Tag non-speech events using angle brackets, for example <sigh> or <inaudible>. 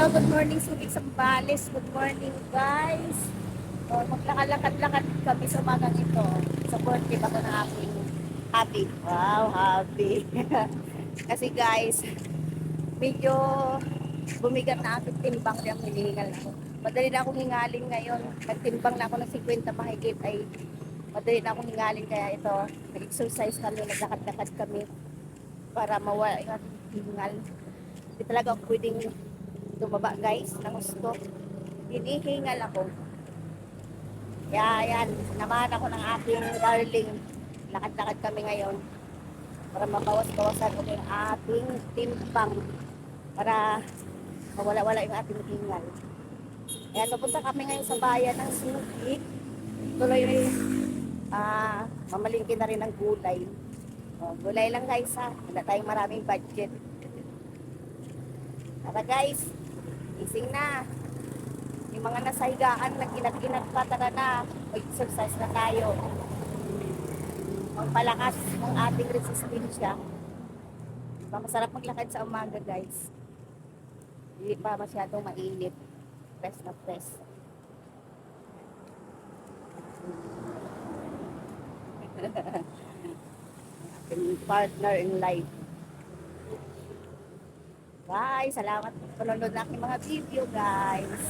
Hello, good morning Sulit Sambales. Good morning guys. So, maglakalakad-lakad kami sa umagang ito. Sa birthday ba ko ng aking happy. Wow, happy. <laughs> Kasi guys, medyo bumigat na aking timbang yung hinihingal ako. Madali na akong hingalin ngayon. Nagtimbang na ako ng 50 mahigit ay madali na akong hingalin kaya ito. Nag-exercise kami, naglakad-lakad kami para mawala yung hingal. Hindi talaga ako pwedeng tumaba guys ng gusto. Hinihingal ako. Kaya yan, namahan ako ng aking darling. Lakad-lakad kami ngayon para mabawas-bawasan ko yung ating timpang para mawala-wala yung ating hingal. Kaya napunta kami ngayon sa bayan ng Suki. Tuloy ah mamalingki na rin ng gulay. Oh, gulay lang guys ha. Wala tayong maraming budget. Tara guys, gising na. Yung mga nasa higaan, nag-inat-inat pa, tara na. Mag-exercise na tayo. Magpalakas ng ating resistensya. Diba, masarap maglakad sa umaga guys. Hindi pa masyadong mainit. Press na press. <laughs> partner in life. Guys, salamat sa panonood ng aking mga video, guys.